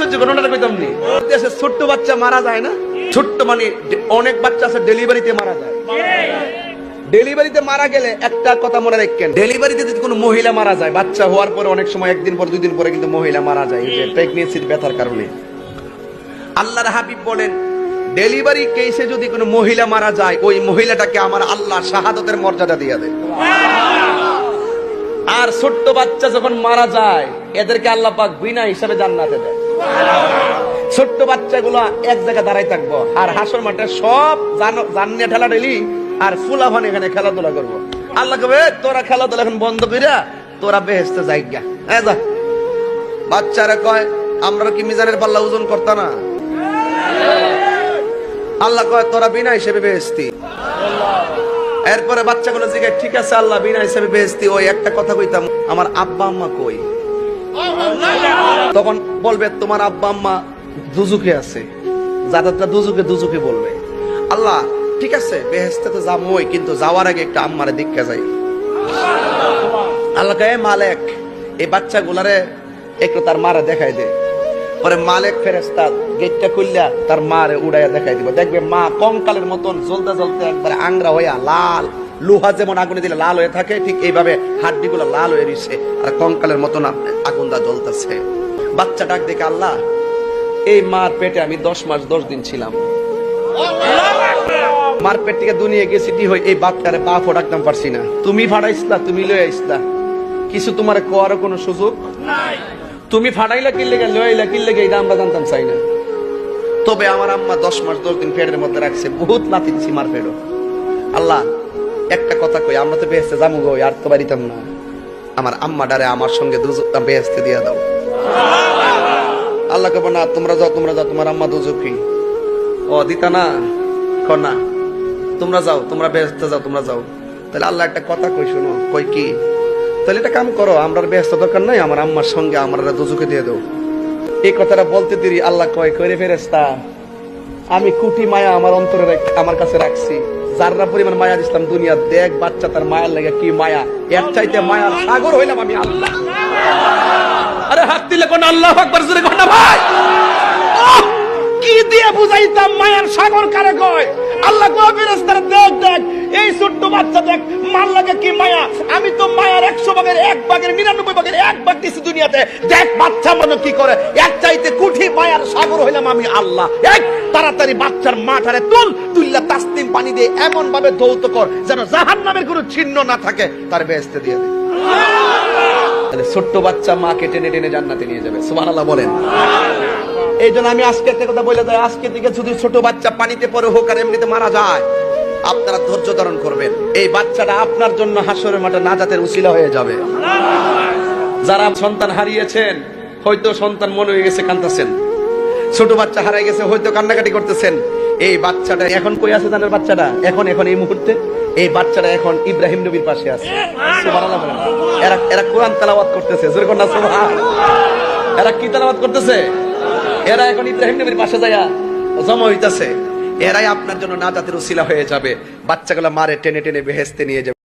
আশ্চর্য ঘটনাটা কইতাম নি? দেশে ছোট্ট বাচ্চা মারা যায় না? ছোট্ট মানে অনেক বাচ্চা আছে, ডেলিভারিতে মারা যায়। ডেলিভারিতে মারা গেলে একটা কথা মনে রাখেন, ডেলিভারিতে যদি কোনো মহিলা মারা যায়, বাচ্চা হওয়ার পরে অনেক সময় একদিন পর দুই দিন পরে কিন্তু মহিলা মারা যায় যে প্রেগনেন্সির ব্যথার কারণে। আল্লাহর হাবিব বলেন ডেলিভারি কেসে যদি কোনো মহিলা মারা যায়, ওই মহিলাটাকে আমার আল্লাহ শাহাদতের মর্যাদা দিয়ে দেয় আর ছোট্ট বাচ্চা যখন মারা যায়, এদেরকে আল্লাহ পাক বিনা হিসাবে জান্নাতে দেয় ছোট্ট বাচ্চাগুলো এক জায়গায় দাঁড়াই থাকব, আর হাসর মাঠে সব জানো- জানিয়ে ঠেলা ঠেলি, আর ফুলাফান এখানে খেলাধুলা করব। আল্লাহ কবে? তোরা খেলাধুলা এখন বন্ধ করিয়া তোরা বেহেস্তে যাই গা যা। বাচ্চারা কয়, আমরা কি মিজানের পাল্লা ওজন করতা না? আল্লাহ কয়, তোরা বিনা হিসেবে বেহেস্তি এরপরে বাচ্চাগুলো জিজ্ঞাসা ঠিক আছে আল্লাহ, বিনা হিসেবে বেহেস্তি ওই একটা কথা কইতাম, আমার আব্বা আম্মা কই? তখন বলবে, তোমার আব্বা, আম্মা দুজুকে আছে। যাদারটা দুজুকে দুজুকে বলবে, আল্লাহ, ঠিক আছে বেহেস্তে তো যাবই, কিন্তু যাওয়ার আগে একটা আম্মারে দীক্ষা যাই আল্লাহ কয় মালেক, এই বাচ্চাগুলারে একটু তার মারে দেখাই দে। পরে মালেক ফেরেস্তা গেটটা খুললা, তার মারে উড়াইয়া দেখাই দিব। দেখবে মা কঙ্কালের মতন জ্বলতে জ্বলতে একবারে আংরা হইয়া লাল লোহা যেমন আগুনে দিলে লাল হয়ে থাকে ঠিক এইভাবে হাড্ডিগুলো লাল হয়ে রইছে আর কঙ্কালের মতন আগুনটা জ্বলতেছে। বাচ্চা ডাক দেখে আল্লাহ এই মার পেটে আমি দশ মাস দশ দিন ছিলাম। মার পেট থেকে দুনিয়া গেছি দি হই এই বাচ্চারে পা ফোটাকতাম পারছি না। তুমি ফাড়াইছলা তুমি লয়ে আইসলা কিছু তোমার কোয়ারও কোনো সুযোগ? তুমি ফাটাইলা কিনলে গে লইলা কিনলে গে এটা আমরা জানতাম চাই না। তবে আমার আম্মা দশ মাস দশ দিন পেটের মধ্যে রাখছে। বহুত নাতি দিছি মার পেটও আল্লাহ একটা কথা কই, আমরা তো বেহেস্তে যাব গো, আর তো বাড়িতাম না। আমার আম্মা ডারে আমার সঙ্গে দুজোটা বেহেস্তে দিয়ে দাও। আল্লাহ কব না, তোমরা যাও তোমরা যাও, তোমার আম্মা দুজুকি ও, দিতা না কর না তোমরা যাও, তোমরা বেহেস্তে যাও, তোমরা যাও। তাহলে আল্লাহ একটা কথা কই, শোনো, কই কি? তাহলে এটা কাম করো আমরা ব্যস্ত দরকার নাই, আমার আম্মার সঙ্গে আমরা দুজুকে দিয়ে দেও। এই কথাটা বলতে দেরি, আল্লাহ কয় কই রে ফেরেস্তা আমি কুটি মায়া আমার অন্তরে আমার কাছে রাখছি। যাররা পরিমাণ মায়া দিচ্ছিলাম দুনিয়া, দেখ বাচ্চা তার মায়ার লাগে কি মায়া। এর চাইতে মায়ার সাগর হইলাম আমি আল্লাহ। আরে হাত দিলে কোন আল্লাহ আকবার, জোরে কোন ভাই। কি দিয়ে বুঝাইতাম মায়ার সাগর কারে কয়? আল্লাহ কয় ফেরেস্তার দেখ দেখ, এই বাচ্চা দেখ মার লাগে কি মায়া? আমি তো মায়ার একশো ভাগের এক ভাগের নিরানব্বই ভাগের এক ভাগ দিছি দুনিয়াতে। দেখ, বাচ্চা মনে কি করে? এক চাইতে কুঠি মায়ার সাগর হইলাম আমি আল্লাহ। এক তাড়াতাড়ি বাচ্চার মাঠারে তুল তাস্তিম পানি দিয়ে এমন ভাবে ধৌত কর, যেন জাহান নামের কোনো চিহ্ন না থাকে। তার দিয়ে দে। ছোট্ট বাচ্চা মাকে টেনে টেনে জান্নাতে নিয়ে যাবে। সুবহানাল্লাহ বলেন। এই জন্য আমি আজকে একটা কথা বলে যাই, আজকে দিকে যদি ছোট বাচ্চা পানিতে পরে হোক আর এমনিতে মারা যায় আপনারা ধৈর্য ধারণ করবেন। এই বাচ্চাটা আপনার জন্য হাসরের মাঠে নাজাতের উসিলা হয়ে যাবে। যারা সন্তান হারিয়েছেন, হয়তো সন্তান মনে হয়ে গেছে কান্দাছেন ছোট বাচ্চা হারাই গেছে, হয়তো কান্নাকাটি করতেছেন। এই বাচ্চাটা এখন কই আছে জানেন বাচ্চাটা? এখন এখন এই মুহূর্তে এই বাচ্চাটা এখন ইব্রাহিম নবীর পাশে আছে। এরা এরা কোরআন তেলাওয়াত করতেছে। জোরে কোন না এরা কি তেলাওয়াত করতেছে? এরা এখন ইব্রাহিম নবীর পাশে যায়া জমা হইতাছে। এরাই আপনার জন্য না নাজাতের উশিলা হয়ে যাবে। বাচ্চাগুলো মারে, টেনে টেনে বেহেস্তে নিয়ে যাবে।